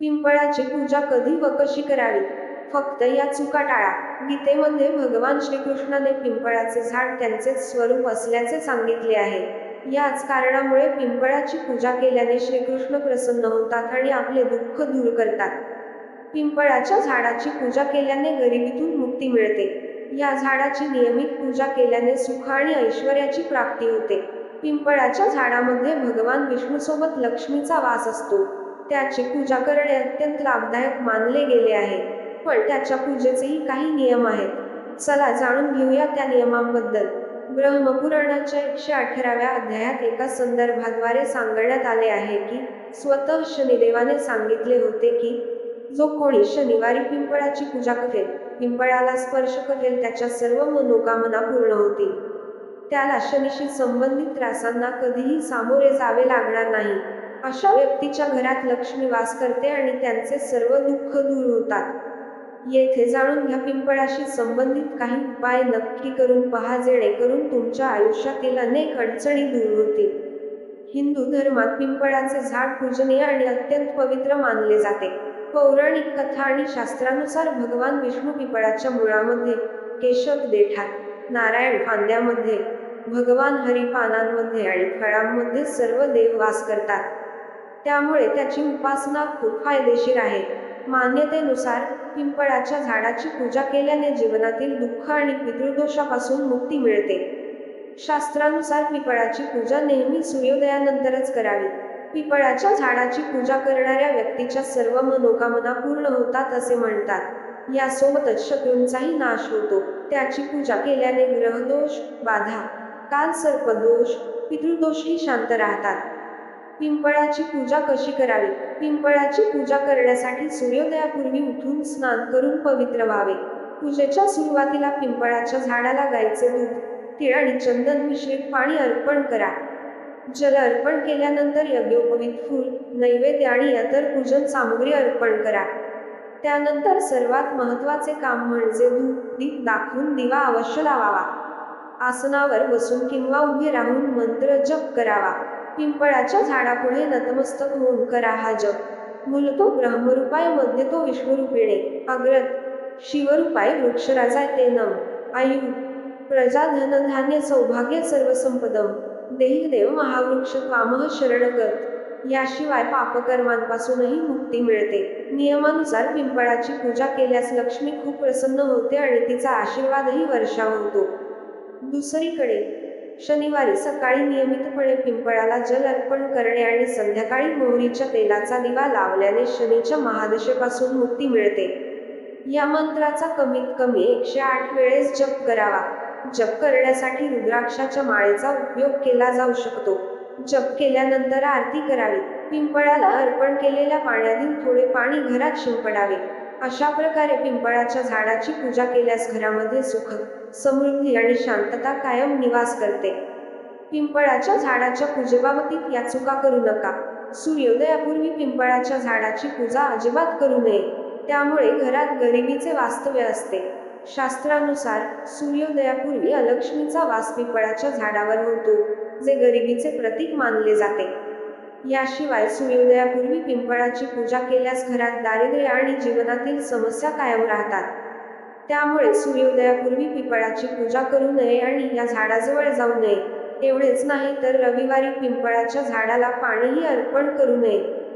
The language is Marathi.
पिंपळाची पूजा कधी व कशी करावी? फक्त या चुका टाळा. गीतेमध्ये भगवान श्रीकृष्णाने पिंपळाचे झाड त्यांचेच स्वरूप असल्याचे सांगितले आहे. याच कारणामुळे पिंपळाची पूजा केल्याने श्रीकृष्ण प्रसन्न होतात आणि आपले दुःख दूर करतात. पिंपळाच्या झाडाची पूजा केल्याने गरिबीतून मुक्ती मिळते. या झाडाची नियमित पूजा केल्याने सुख आणि ऐश्वर्याची प्राप्ती होते. पिंपळाच्या झाडामध्ये भगवान विष्णूसोबत लक्ष्मीचा वास असतो. त्याची पूजा करणे अत्यंत लाभदायक मानले गेले आहे. पण त्याच्या पूजेचेही काही नियम आहेत. चला जाणून घेऊया त्या नियमांबद्दल. ब्रह्मपुराणाच्या एकशे अठराव्या अध्यायात एका संदर्भाद्वारे सांगण्यात आले आहे की स्वतः शनिदेवाने सांगितले होते की जो कोणी शनिवारी पिंपळाची पूजा करेल पिंपळाला स्पर्श करेल त्याच्या सर्व मनोकामना पूर्ण होतील. त्याला शनीशी संबंधित त्रासांना कधीही सामोरे जावे लागणार नाही. अशा व्यक्तीच्या घरात लक्ष्मी वास करते आणि त्यांचे सर्व दुःख दूर होतात. येथे जाणून घ्या पिंपळाशी संबंधित काही उपाय नक्की करून पहा जेणेकरून तुमच्या आयुष्यातील अनेक अडचणी दूर होतील. हिंदू धर्मात पिंपळाचे झाड पूजनीय आणि अत्यंत पवित्र मानले जाते. पौराणिक कथा आणि शास्त्रानुसार भगवान विष्णू पिंपळाच्या मुळामध्ये केशव देठात नारायण फांद्यामध्ये भगवान हरिपानांमध्ये आणि फळांमध्ये सर्व देव वास करतात. त्यामुळे त्याची उपासना खूप फायदेशीर आहे. मान्यतेनुसार पिंपळाच्या झाडाची पूजा केल्याने जीवनातील दुःख आणि पितृदोषापासून मुक्ती मिळते. शास्त्रानुसार पिपळाची पूजा नेहमी सूर्योदयानंतरच करावी. पिपळाच्या झाडाची पूजा करणाऱ्या व्यक्तीच्या सर्व मनोकामना पूर्ण होतात असे म्हणतात. यासोबतच शत्रूंचाही नाश होतो. त्याची पूजा केल्याने ग्रहदोष बाधा काल सर्पदोष पितृदोषही शांत राहतात. पिंपळाची पूजा कशी करावी? पिंपळाची पूजा करण्यासाठी सूर्योदयापूर्वी उठून स्नान करून पवित्र व्हावे. पूजेच्या सुरुवातीला पिंपळाच्या झाडाला गाईचे दूध तीळ आणि चंदन मिश्रित पाणी अर्पण करा. जल अर्पण केल्यानंतर यज्ञोपवित फूल नैवेद्य आणि इतर पूजन सामुग्री अर्पण करा. त्यानंतर सर्वात महत्त्वाचे काम म्हणजे धूप दीप दाखवून दिवा अवश्य लावावा. आसनावर बसून किंवा उभे राहून मंत्र जप करावा. पिंपळाच्या झाडापुढे नतमस्तक होऊन करा हा जप. मूलतो ब्रह्मरूपायमध्ये तो विश्वरूपिणे. अग्रत शिवरूपाय वृक्षराजा ते नम. आयु. प्रजा धनधान्य सौभाग्य सर्व संपदम देव महावृक्ष कामह शरणगत. याशिवाय पापकर्मांपासूनही मुक्ती मिळते. नियमानुसार पिंपळाची पूजा केल्यास लक्ष्मी खूप प्रसन्न होते आणि तिचा आशीर्वादही वर्षाव होतो. दुसरीकडे शनिवारी सकाळी नियमितपणे पिंपळाला जल अर्पण करणे आणि संध्याकाळी मोहरीच्या तेलाचा दिवा लावल्याने शनीच्या महादशेपासून मुक्ती मिळते. या मंत्राचा कमीत कमी एकशे आठ वेळेस जप करावा. जप करण्यासाठी रुद्राक्षाच्या माळेचा उपयोग केला जाऊ शकतो. जप केल्यानंतर आरती करावी. पिंपळाला अर्पण केलेल्या पाण्यातील थोडे पाणी घरात शिंपडावे. अशा प्रकारे पिंपळाच्या झाडाची पूजा केल्यास घरामध्ये सुख समृद्धी आणि शांतता कायम निवास करते. पिंपळाच्या झाडाच्या पूजेबाबतीत या चुका करू नका. सूर्योदयापूर्वी पिंपळाच्या झाडाची पूजा अजिबात करू नये. त्यामुळे घरात गरिबीचे वास्तव्य असते. शास्त्रानुसार सूर्योदयापूर्वी अलक्ष्मीचा वास पिंपळाच्या झाडावर होतो जे गरिबीचे प्रतीक मानले जाते. याशिवाय सूर्योदयापूर्वी पिंपळाची पूजा केल्यास घरात दारिद्र्य आणि जीवनातील समस्या कायम राहतात. त्यामुळे सूर्योदयापूर्वी पिंपळाची पूजा करू नये आणि या झाडाजवळ जाऊ नये. एवढेच नाही तर रविवारी पिंपळाच्या झाडाला पाणीही अर्पण करू नये.